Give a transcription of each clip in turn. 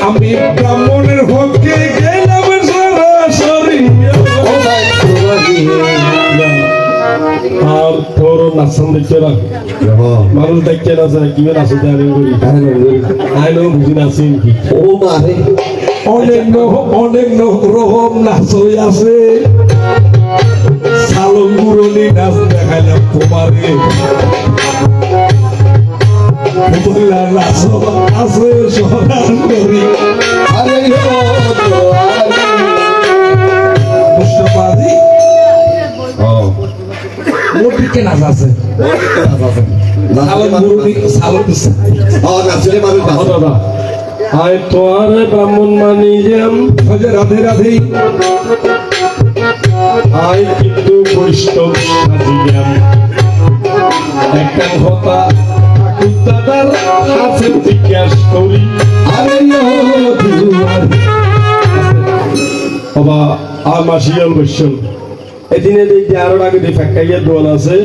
আমি ব্রাহ্মণের পক্ষে গেলাম সরাসরি। আর তোর নাচন দেখতে রাখ মানুষ দেখতে না যায় কীভাবে নাচতে আমি করি আইনো বুঝি নাচি ও মারে অনেক ন- অনেক ন- রকম নাচ হয়ে আছে। সালন মুরলি নাচ দেখাইলাম তোমারে। বললা নাচ আছে সরাসরি আরে ও দুয়ারি মুস্তফাদি মোটিকে নাচ আছে আয় তোর ব্রাহ্মণ মানি যেম রাধে রাধে আয় কিন্তু একটা কথা দাদার কাছে জিজ্ঞাস করি আরে বাবা আর মাসিয়াল বৈশ্যল এদিনে যে আরও আগে দিয়ে দোয়ান আছে।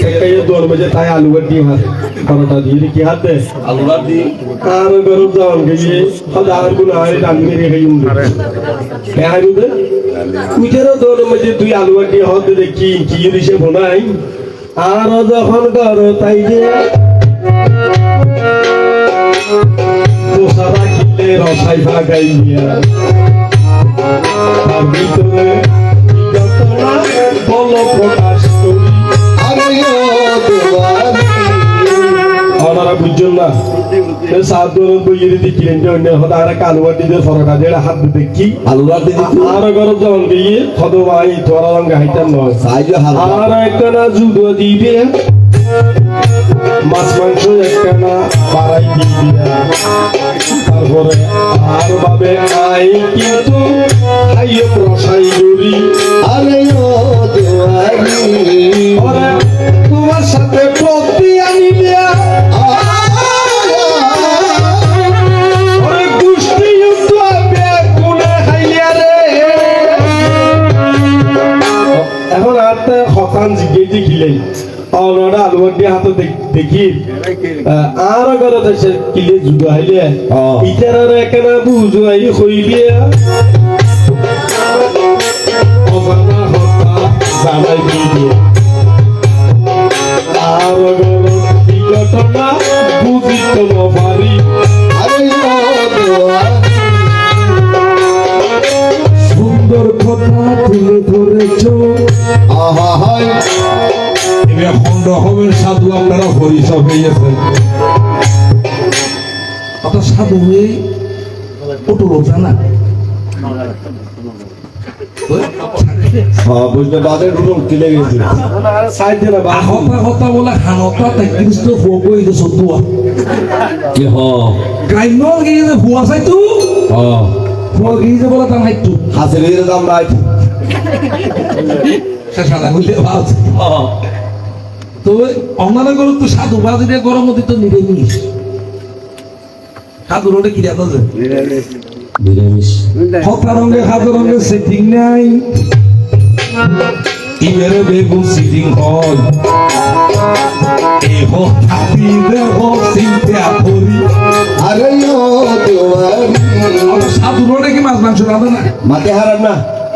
ফেকাইয়া দোয়ান বাজে তাই আলু দিয়ে হাত পরোটা দিয়ে কি হাত দেয় আলু গাছ দিয়ে আর গরম যাওয়ান গিয়ে হয়তো আর। মেরে দোয়ান বাজে তুই আলু গাছ দিয়ে হতে দেখি কি দিছে বোনাই আর যখন কর তাই যে পোষারা কিনলে রসাই ভাগাই দিয়া। তার ভিতরে যতটা বল প্রকাশ করি। ওনারা বুঝছেন না? সাত দলের বইয়ের দিকে অন্য হতে আর কালুয়া ফরকা দিয়ে হাত দিতে কি? আলুরা আর গরম যখন দিয়ে হদ ভাই তোরা রঙ হাইতাম নয়। আর একটা না জুতো দিবে। মাছ, মাংস একটা না বাড়াই দিবি তারপরে আর ভাবে আই কিন্তু খাইয়ে প্রসাই করি। আরে তোমার সাথে প্রতি খাইলিয়া রে। এখন আর হকান জিগে দেখিলে অনরা আলুয়ার দিয়ে হাতে দেখ- দেখি। আর দেশে কিলে হাইলে অ। ইটার একেনা বুঝো আই হইলে অজানা হতা জানাই দিয়ে। আর বুঝিত আরে সুন্দর কথা তুলে ধরেছ আহা হায়। খন্ড হবেন সাধু আপনারা হরিসব হয়েছেন অত সাধু হয়ে অটো লোক জানা। হ্যাঁ রুম কিলে গেছে। সাইডে না হতা। হতা বলে হানতা তেত্রিশ তো অন্যান্য গরু তো সাধু গরম নিরামিষ সাধু রোডে কি দেখা যায় নিরামিষ। হতা রঙে সাদা রঙে সেটিং নাই। ইমেরে বেগুন সিটিং হয়। এহ থাকি দেহ চিন্তে আরে সাধু রোডে কি মাছ মাংস রাঁধে না? হারান না।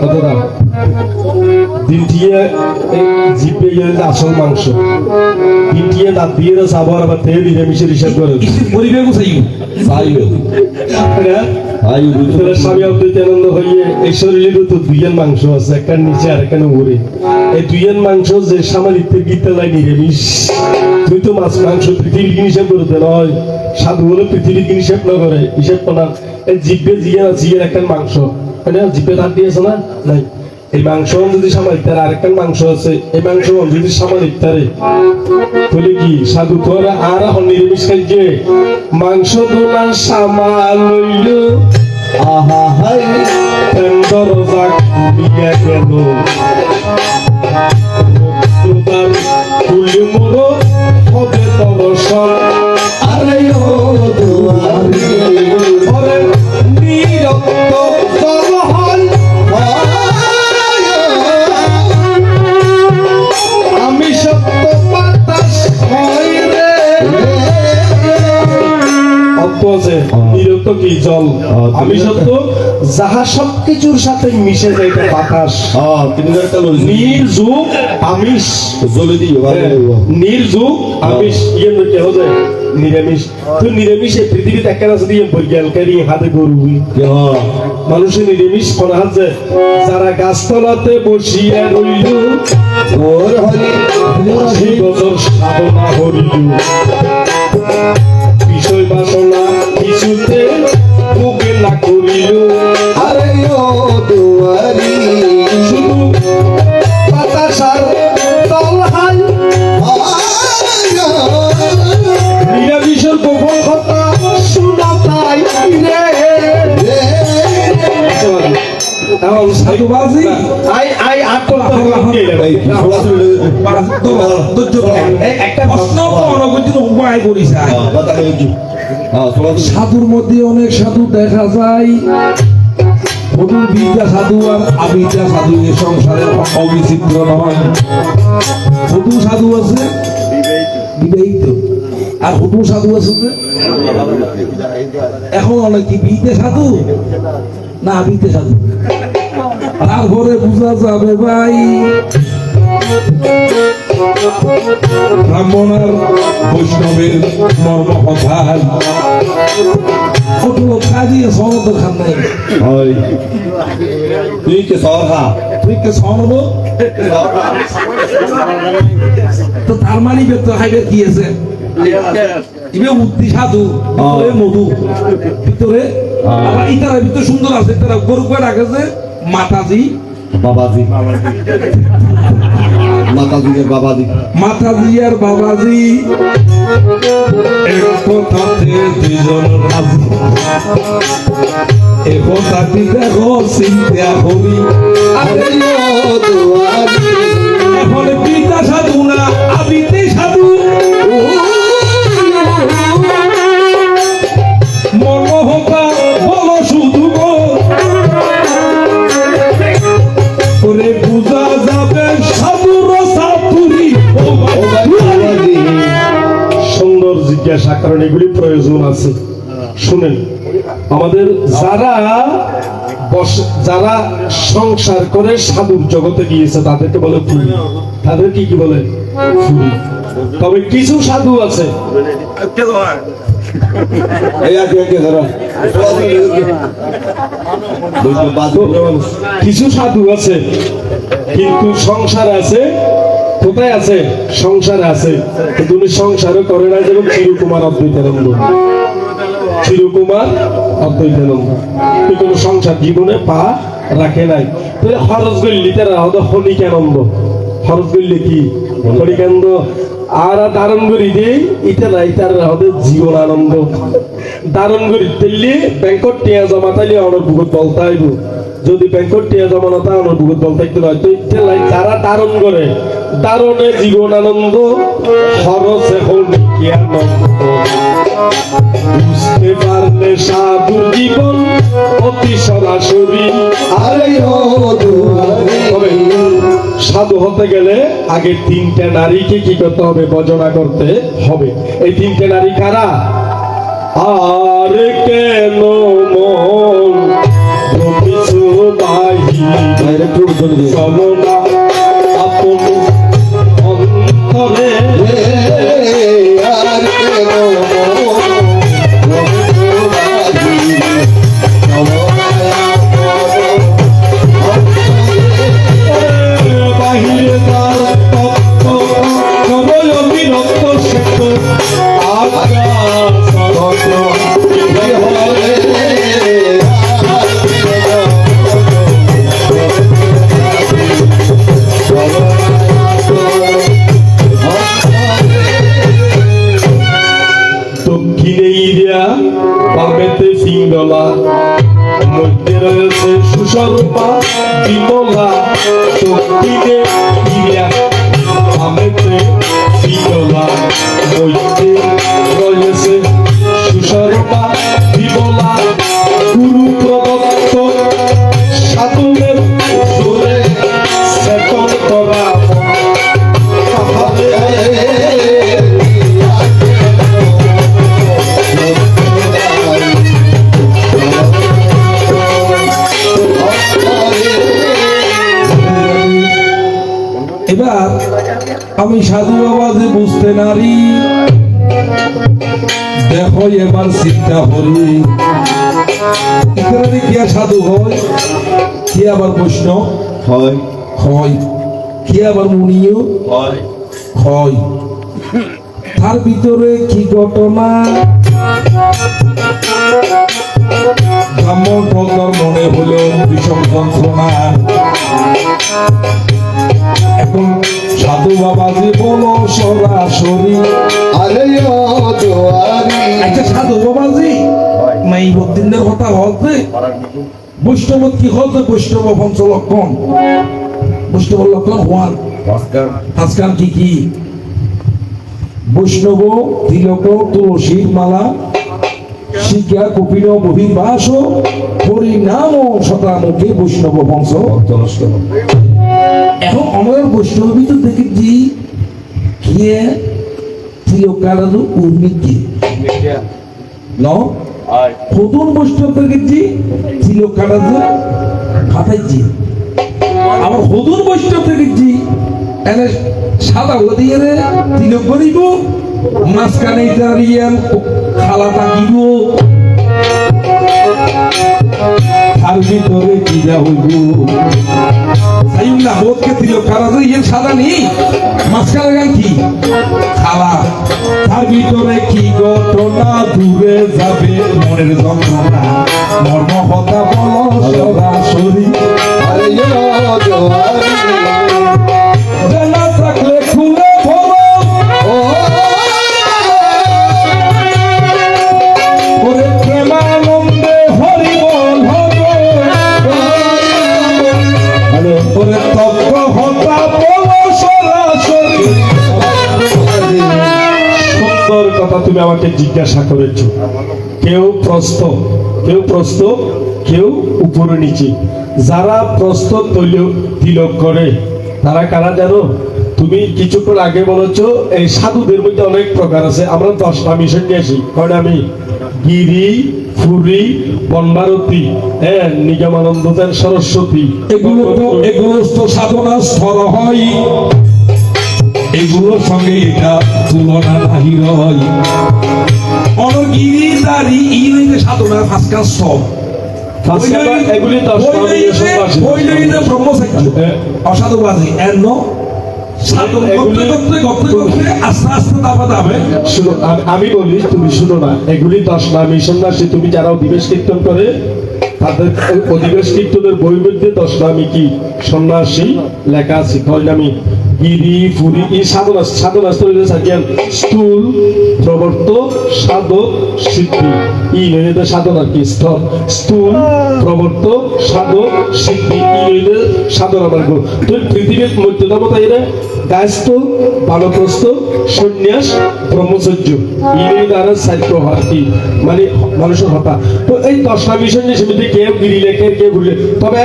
কতটা দিন জিপে আসল মাংস দিন দাঁত দিয়ে সাবার আবার তেল নিরামিষের হিসাব করে পরিবেশ চাই আইও হ্যাঁ? হইয়ে এই শরীরের তো দুইয়ের মাংস আছে একটা নিচে আর একটা উপরে। এই দুইয়ের মাংস যে সামালিতে গীতা লাই নিরামিষ তুই তো মাছ মাংস পৃথিবীর হিসাব করতে নয় সাধু হলে পৃথিবীর হিসাব না করে? হিসাব না এই জিভে জিয়ে জিয়ের একটা মাংস। মানে দাঁত দিয়েছে না? নাই। এই মাংস যদি সামালিতার আরেকটা মাংস আছে। এই মাংস যদি সামালিতারে বলে কি, সাধু তোরা আর এখন নিরামিষ খাইছে। মাংস দোলা সামাল আহা হাই দরজা খুলিয়া গেল। তোদার খুলি মোর কি জল আমি সত্য যাহা সবকিছুর সাথে মিশে যায় এটা বাতাস হ্যাঁ নির্যুগ আমিষ জলে নির্যুগ আমিষ ইয়ে নিরামিষ তো নিরামিষে পৃথিবীতে একটা আছে দিয়ে বৈজ্ঞানিকারী হাতে গরু হ্যাঁ মানুষের নিরামিষ করা আছে যারা গাছতলাতে বসিয়া রইল বছর সাধনা হরিল একটা প্রশ্ন উপায় করিস কথা কইছি হ্যাঁ সরাসরি সাধুর মধ্যে অনেক সাধু দেখা যায়। বিদ্যা সাধু আর আবিদ্যা সাধু এ সংসারে অবিচিত্র নয়। ফটু সাধু আছে? বিবাহিত। আর সাধু আছে এখন অনেক বিতে সাধু? না বিতে সাধু। তারপরে বোঝা যাবে ভাই ব্রাহ্মণ আর বৈষ্ণবের মর্ম কথা ফটো কাজিয়ে সহমত খান নাই তুই কে সরহা তুই কে সহমত তো তার মানে তো হাইবে কি আছে? ইবে উত্তি সাধু ভিতরে মধু ভিতরে আবার ইতারা ভিতরে সুন্দর আছে। তারা গরু কয়ে রাখেছে মাতাজি। বাবাজি। মাতাজিদের বাবাজি। মাতাজি আর বাবাজি। এক কথাতে দুজন রাজি এ কথাটি দেখো, চিন্তা হবি আরে জিজ্ঞাসা কারণ এগুলি প্রয়োজন আছে। শুনেন আমাদের যারা যারা সংসার করে সাধুর জগতে গিয়েছে তাদেরকে বলে ফুরি তাদের কি কি বলে? ফুরি তবে কিছু সাধু আছে। কিছু সাধু আছে কিন্তু সংসার আছে কোথায় আছে? সংসার আছে। কিন্তু উনি সংসারও করে না যেমন চিরকুমার অদ্বৈতানন্দ। চিরকুমার অদ্বৈতানন্দ। কোনো সংসার জীবনে পা রাখে নাই। তাহলে খরচ গল্লি তারা হয়তো হনিকানন্দ খরচ গল্লি কি? হনিকানন্দ আর দারণ করি দিয়ে এটা নাই, তার হয়তো জীবন আনন্দ দারণ করি তেললি ব্যাংকত টিয়া জমা তাইলে অনেক বুকুত বলতে আইব যদি ব্যাংকত টিয়া জমা না তা অনেক বুকুত বলতে আইতে নয় তো ইতে লাই যারা দারণ করে। দারণে জীবন আনন্দ খরচ এখন কি আনন্দ। বুঝতে পারলে সাধুর জীবন অতি সরাসরি। আরে তবে সাধু হতে গেলে আগে তিনটে নারীকে কি করতে হবে বজনা করতে হবে। এই তিনটে নারী কারা? আর কেন মন সবনা আর সিঙ্গলা মধ্যে রয়েছে সুস্বরূপা বিমলা শক্তিতে ইরিয়া বামেতে সিঙ্গলা মধ্যে রয়েছে সুস্বরূপা বিমলা আমি সাধু বাবা যে বুঝতে নারি। দেখো এবার চিন্তা করি। এখানে কি আর সাধু হয়? কি আবার বৈষ্ণব হয়। হয়। কি আবার মুনিও? হয়। হয়। তার ভিতরে কি ঘটনা? ব্রাহ্মণ ফলদার মনে হলো বিষম যন্ত্রণা। এখন সাধু বাবা যে বলো সরাসরি আরে ও দুয়ারি। আচ্ছা সাধু বাবাজি মাই বদিনের কথা হতে বৈষ্ণব কি হতে বৈষ্ণব পঞ্চলক্ষণ বৈষ্ণব লক্ষণ হওয়ার আজকাল কি কি? বৈষ্ণব তিলক তুলসীর মালা শিক্ষা কপিল বহির্বাস হরিনাম শতামুখী বৈষ্ণব বংশ এখন আমাদের বৈষ্ণব তো দেখেছি কে তিলকার উর্মি কি? ন? প্রথম বৈষ্ণব দেখেছি তিলকার ফাটাইছি। আবার হদুর বৈষ্ণব দেখেছি এনে সাদা দিয়ে তিলক করিব মাঝখানে দাঁড়িয়ে খালা তাকিব তার ভিতরে কি যা হইব? না বোধকে তিলক খালা যে ইয়ে সাদা নেই। মাঝখানে গান কি? খাওয়া তার ভিতরে কি ঘটনা দূরে যাবে মনের যন্ত্রণা। মর্ম কথা বলো সরাসরি জানা জিজ্ঞাসা করেছ। কেউ প্রস্ত কেউ প্রস্ত কেউ উপরে নিচে। যারা প্রস্ত তৈল, তিলক করে, তারা কারা জানো? তুমি কিছুক্ষণ আগে বলেছ, এই সাধুদের মধ্যে অনেক প্রকার আছে। আমরা দশটা মিশন নিয়ে আসি কারণ আমি? গিরি, ফুরি বন্দারতী হ্যাঁ নিগমানন্দ সরস্বতী। এগুলো তো এগুলো তো সাধনা স্তর হয়। এগুলোর সঙ্গে এটা তুলনা নাহি রয়। অনগিরি দারি ইংরেজি সাধনার ফাঁসকা সব। ফাঁসকাটা এগুলি দশটা মিশন আছে হ্যাঁ। অসাধুবাদী। এর ন সাধন শুনো আম- আমি বলি তুমি শুনো না। এগুলি দশ নামী সন্ন্যাসী তুমি যারা অধিবেশ কীর্তন করে তাদের অধিবেশ কীর্তনের বই মধ্যে দশ নামী কি সন্ন্যাসী লেখা আছে? কয় নামী গিরি ফুরি এই সাধনা সাধনা স্তর সাজিয়ান স্থূল, প্রবর্ত, সাধক, সিদ্ধি। ই নইলে সাধনার কি স্তর স্থূল, প্রবর্ত, সাধক, সিদ্ধি। ই নইলে সাধনা মার্গ তুই পৃথিবীর মর্যাদা মতো এরা গায়স্থ বানপ্রস্থ সন্ন্যাস, ব্রহ্মচর্য। দ্বারা সাহিত্য কি মানে মানুষের হতা। তো এই দশটা মিশন যে সেমনি কেউ গিরিলে কেউ কেউ ঘুরলে তবে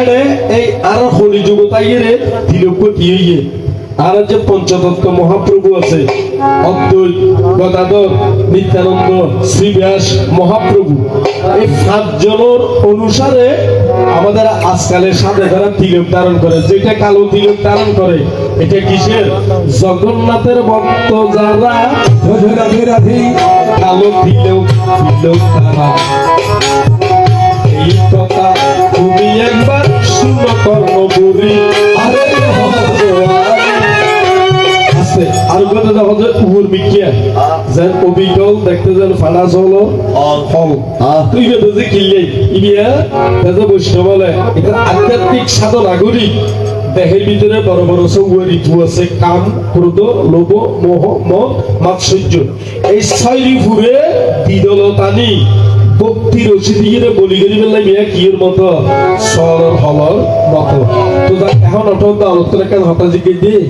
এই আরও খনি যুগতাই রে তিলক কি হইয়ে? আর যে পঞ্চতত্ত্ব মহাপ্রভু আছে অদ্বৈত গদাধর নিত্যানন্দ শ্রীব্যাস মহাপ্রভু এই সাতজনের অনুসারে আমাদের আজকালের সাথে যারা তিলক ধারণ করে। যেটা কালো তিলক ধারণ করে এটা কিসের? জগন্নাথের ভক্ত যারা রাধে রাধে কালো তিলক তিলক তারা এই কথা তুমি একবার শুনো কর্ণপুরী। আরে আর কথা দেখা উপর বিকিয়া যেন অবিকল দেখতে যেন ফাড়া চলো ফল। তুই বেদে যে কিনলে ইবিয়া তাতে বৈষ্ণব বলে এটা আধ্যাত্মিক সাধনা করি দেহের ভিতরে বড় বড় সব ঋতু আছে কাম ক্রোধ লোভ মোহ মদ মাৎসর্য এই ছয় ঋতুরে বিদলতানি ভক্তি রসি দিয়ে বলি পেলাই বিয়া কিয়ের মতো? সরল হলর মতো। তো এখন অটো দাওয়াত কেন হঠাৎ দিয়ে।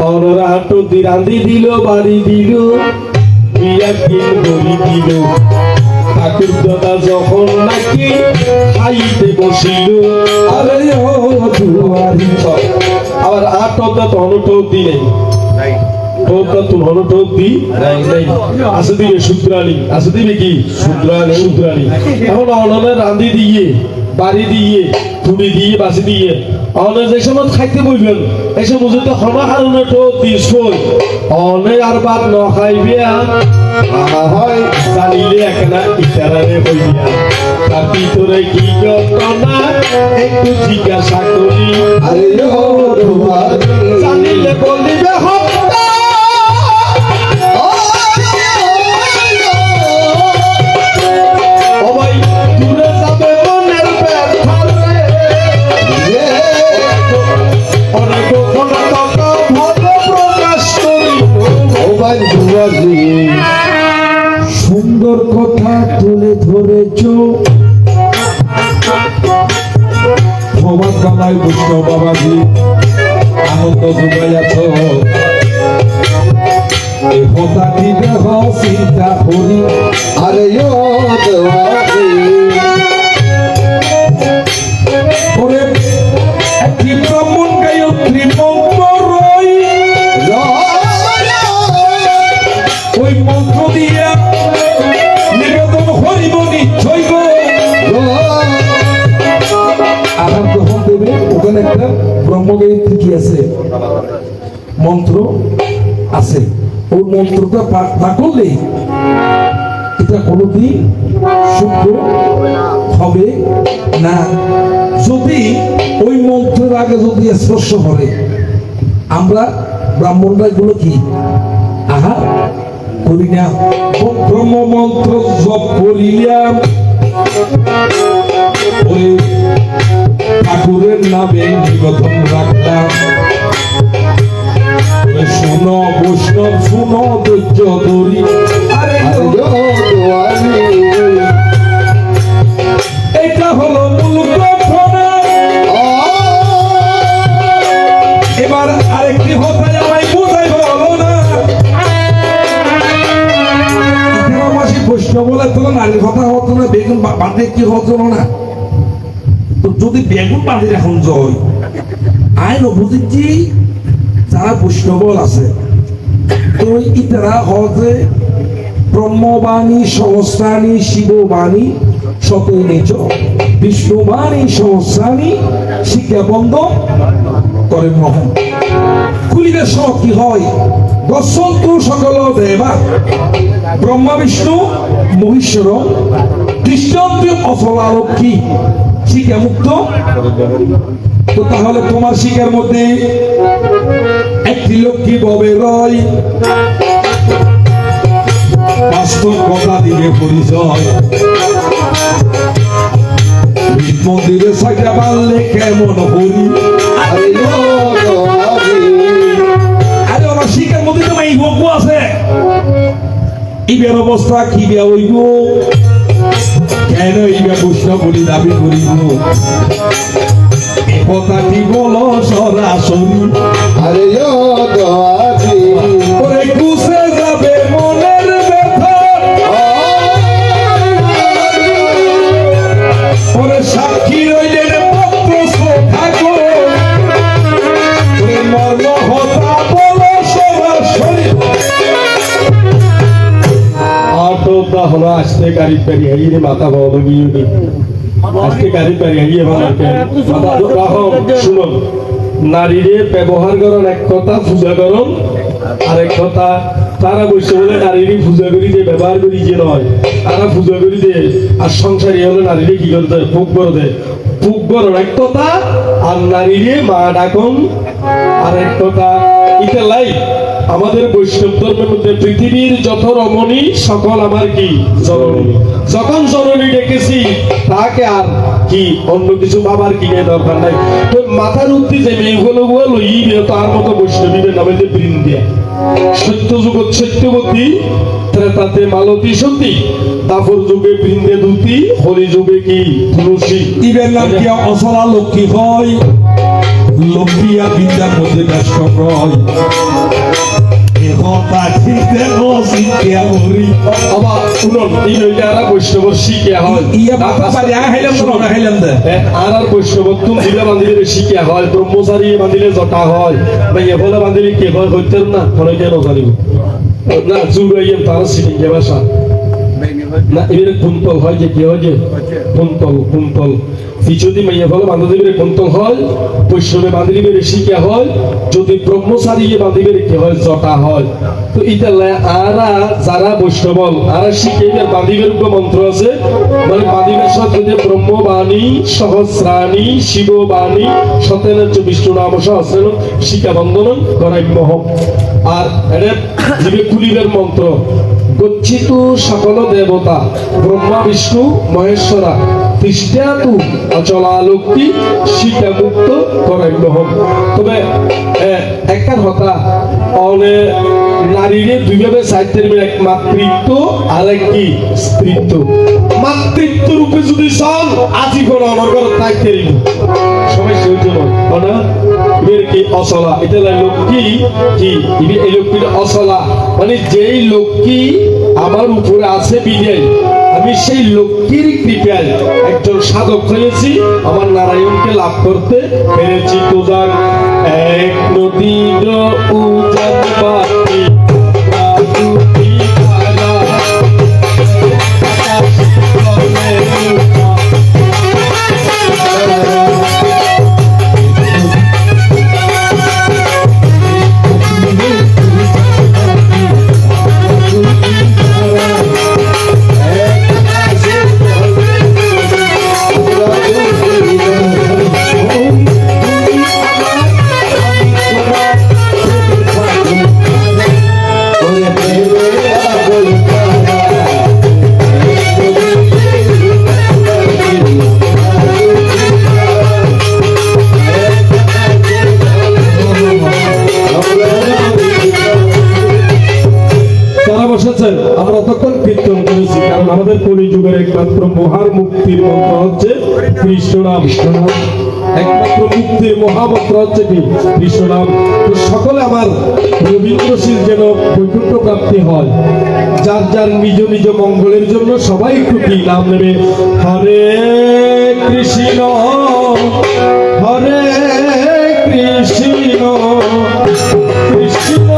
হাঁটু দি রাঁধি দিল বাড়ি দিল বিয়া কিন গড়ি দিল। ঠাকুর দাদা যখন নাকি খাইতে বসিল আরে ও দুয়ারি আবার আট টকা তখন টোপ দি নেই। টোপ আছে দিবে কি? সূত্রানি সূত্রানি এখন রাঁধি দিয়ে বাড়ি দিয়ে তুলি দিয়ে বাসি দিয়ে অনে যে সময় খাইতে বইবেন এই সময় যদি ক্ষমা হারনে তো দি সই অনে আর বাদ ন খাইবে হয় জানিলে একনা ইতারারে হইয়া। কি ঘটনা একটু জিজ্ঞাসা করি। আরে ও তোমার জানিলে বলিবে সুন্দর কথা তুলে ধরেছ। ভগবান কামাই বৈষ্ণব বাবাজি। আনন্দ যোগাইয়াছ এই হতাটি দেহ চিন্তা করি আরে মন্ত্রটা পাঠ না করলে এটা কোনোদিন শুদ্ধ হবে না। যদি ওই মন্ত্রের আগে যদি স্পর্শ করে, আমরা ব্রাহ্মণরা এগুলো কি? আহা, করি না। ব্রহ্ম মন্ত্র জপ করিলাম। ঠাকুরের নামে নিবেদন রাখলাম। ব্রহ্মবাণী সহস্রাণী শিববাণী নিচ বিষ্ণুবাণী সহস্রাণী শিক্ষা বন্ধ করে মোহন খুলিলে সব কি হয়? দশন্তু সকল দেবা। ব্রহ্মা, বিষ্ণু মহেশ্বর দৃষ্টান্ত অফলালক্ষী শিক্ষা মুক্ত। তো তাহলে তোমার শিকার মধ্যে একটি লক্ষ্মী ববে রয়। বাস্তব কথা দিবে পরিচয়। মন্দিরে সাজা পারলে কেমন হরি? আরে ও দুয়ারি আরে আমার শিকার মধ্যে তো এই গল্প আছে। ইবের অবস্থা কি বিয়া হইব? কেন ইবে বৈষ্ণব বলি দাবি করিব কথাটি বল সরাসরি? আরে আসতে গাড়ি পেরি হাইয়ে মাথা বড় গিয়ে আজকে গাড়ি পেরি মাথা রাখো শুনুন নারীরে ব্যবহার করেন এক কথা পূজা করুন আরেক কথা তারা বসে বলে নারীরই পূজা করি যে ব্যবহার করি যে নয় তারা পূজা করি যে আর সংসারী হলে নারীরে কি করতে ভোগ করে দেয় ভোগ করেন এক কথা আর নারীরে মা ডাকন আর এক কথা ইতে লাই আমাদের বৈষ্ণব ধর্মের মধ্যে পৃথিবীর যত রমণী সকল আমার কি? জননী। যখন জননী ডেকেছি তাকে আর কি অন্য কিছু বাবার কিনে দরকার নাই। তো মাথার উত্তি যে মেয়েগুলো বলো ই তার মতো বৈষ্ণবীদের নামে যে বৃন্দিয়া সত্য যুগ সত্যবতী ত্রেতাতে মালতী সতী তারপর যুগে বৃন্দে দুতি হলি যুগে কি তুলসী ইবের নাম কি? অসলা লক্ষ্মী হয়। লক্ষ্মী আর বিদ্যার মধ্যে ব্যস্ত হয় নইলে বৈষ্ণব শিখে হয়। দে। আর দিলে বান্ধিলে শিখে হয় ব্রহ্মচারী বান্ধিলে জটা হয়। বা বান্ধিলে কে হয় না? কেন জানিব না জুড়াইয়ে তার না এবারে কুন্তল হয় যে কি হয় যে? কুন্তল কুন্তল। যদি মাইয়া ফলে বান্ধবীর কুন্তল হয়, বৈষ্ণবে বান্ধবীর শিখে হয়, যদি ব্রহ্মচারী বান্ধবীর কি হয়, জটা হয়। তো ইতালে আরা যারা বৈষ্ণবল, আরা শিখে বান্ধবীর মন্ত্র আছে মানে বান্ধবীর সাথে যে ব্রহ্মবাণী, সহস্রাণী, শিববাণী সতেন বিষ্ণু নাম সহস্রেন শিখা বন্ধন করাইম্য আর এটা জীবে কুলিবের মন্ত্র, গচ্ছিত সকল দেবতা, ব্রহ্মা, বিষ্ণু, মহেশ্বরা অচলালোকটি হন তবে একটা কথা, অনে নারীরে দুইভাবে সাহিত্যের এক মাতৃত্ব আর এক কি? স্ত্রীত্ব। মাতৃত্ব রূপে যদি সবাই না এর কি অচলা? এটা কি এই লক্ষ্মীর অচলা। মানে যেই লক্ষ্মী আমার উপরে আছে বিজয় আমি সেই লক্ষ্মীর কৃপায় একজন সাধক হয়েছি। আমার নারায়ণকে লাভ করতে পেরেছি এক নদী মুক্তির মন্ত্র হচ্ছে কৃষ্ণনাম একমাত্র মুক্তির মহামন্ত্র হচ্ছে কি কৃষ্ণনাম তো সকলে আমার রবীন্দ্রশীল যেন বৈকুণ্ঠ প্রাপ্তি হয়, যার যার নিজ নিজ মঙ্গলের জন্য সবাই একটু নাম নেবে। হরে কৃষ্ণ হরে কৃষ্ণ কৃষ্ণ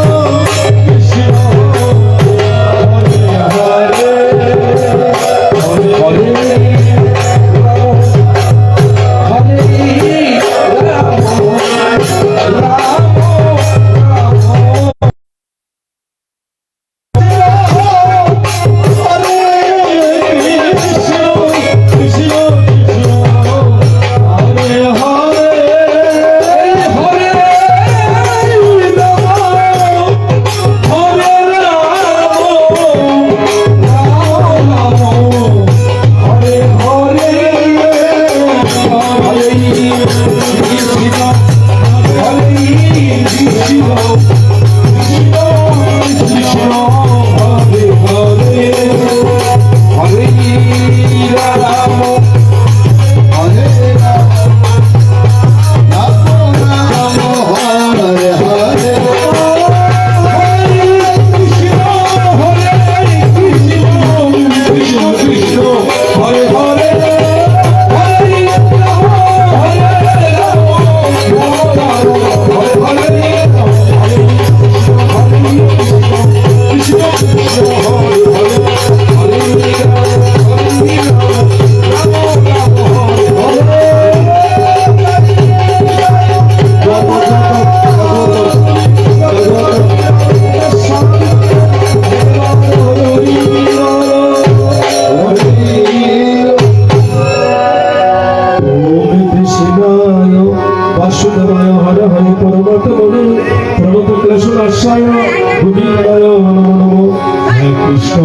কৃষ্ণ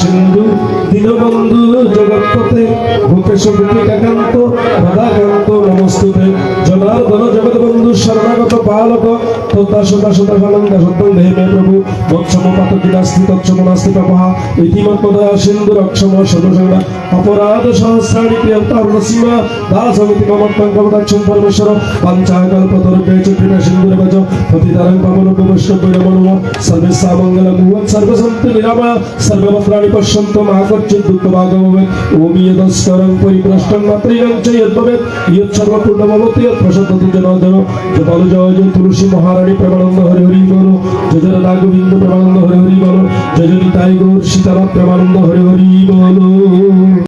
সিন্ধু দীনবন্ধু জগৎপথে ভূপেশ গোপিকাকান্ত রাধাকান্ত নমস্তুতে। জনার্দন জগৎবন্ধু শরণাগত পালক তথা সদা সদা ফালঙ্গা সত্যং দেহে প্রভু মৎসম পাতকি নাস্তি তৎসম নাস্তি পাপা ইতিমত্মদা সিন্ধু রক্ষম সদসংগা অপরাধ সহস্রাণি প্রিয়তার সীমা দাস সমিতি মমত্তং কমদাক্ষম পরমেশ্বর। পঞ্চাকল্পতরুপে চ কৃপা সিন্ধুরে বচ পতিতারং পবন বৈষ্ণব নমঃ সর্বেশা মঙ্গল ভুবন, সর্বসন্ত নিরামা, সর্বভদ্রাণি পশ্যন্ত মহাকর্চিত দুঃখ ভাগভবে ওম ইয়দস্করং পরিপ্রষ্টং মাতৃগং চ যদ্ভবেত ইয়ৎ সর্বপূর্ণভবতি যৎ প্রসদ্ধতি জনার্দন জপাল জয় তুলসী গৌরাণী প্রেমানন্দ হরে হরি গৌর যজন না গোবিন্দ প্রেমানন্দ হরে হরি গৌর যজনী তাই গৌর সীতারাম প্রেমানন্দ হরে হরি গৌর